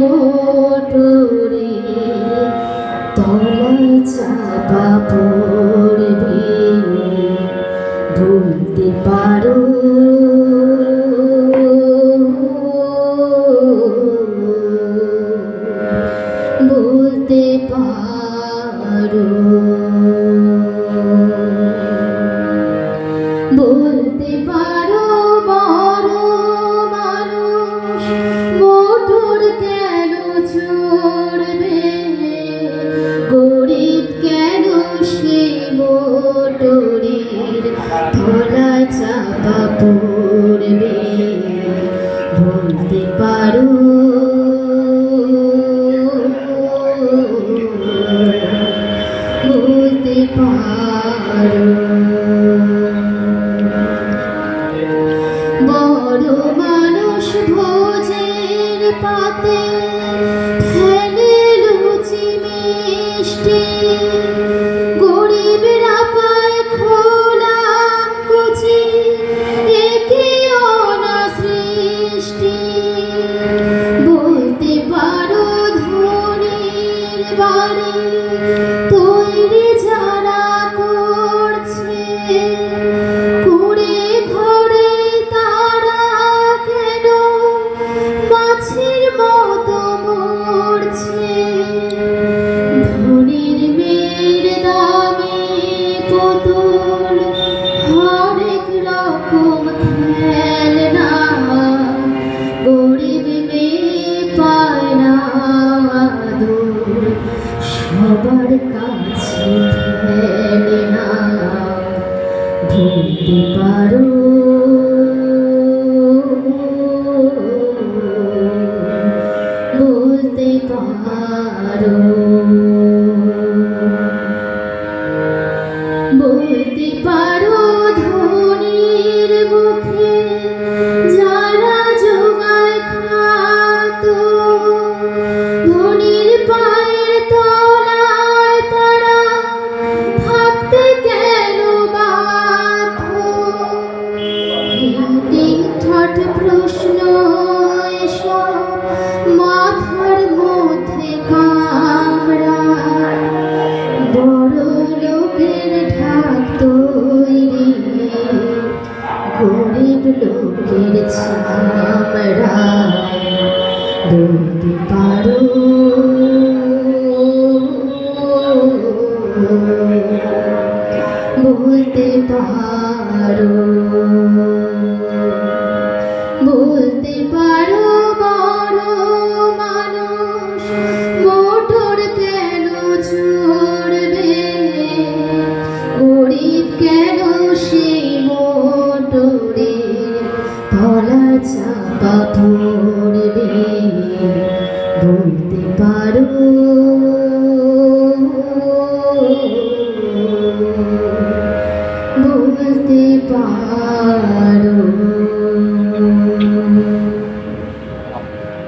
মোটরে চাপা পড়বে ভুলতে পারো। বলতে পারো। বল ভোলা চাপা পড়বে বলতে পারো। বলতে পারো। বড় মানুষ ভোজের পাতে Hare Krishna. সবার কাছে ঢেলে না ধরতে পারো। যেতে পারো। বলতে পারো। বলতে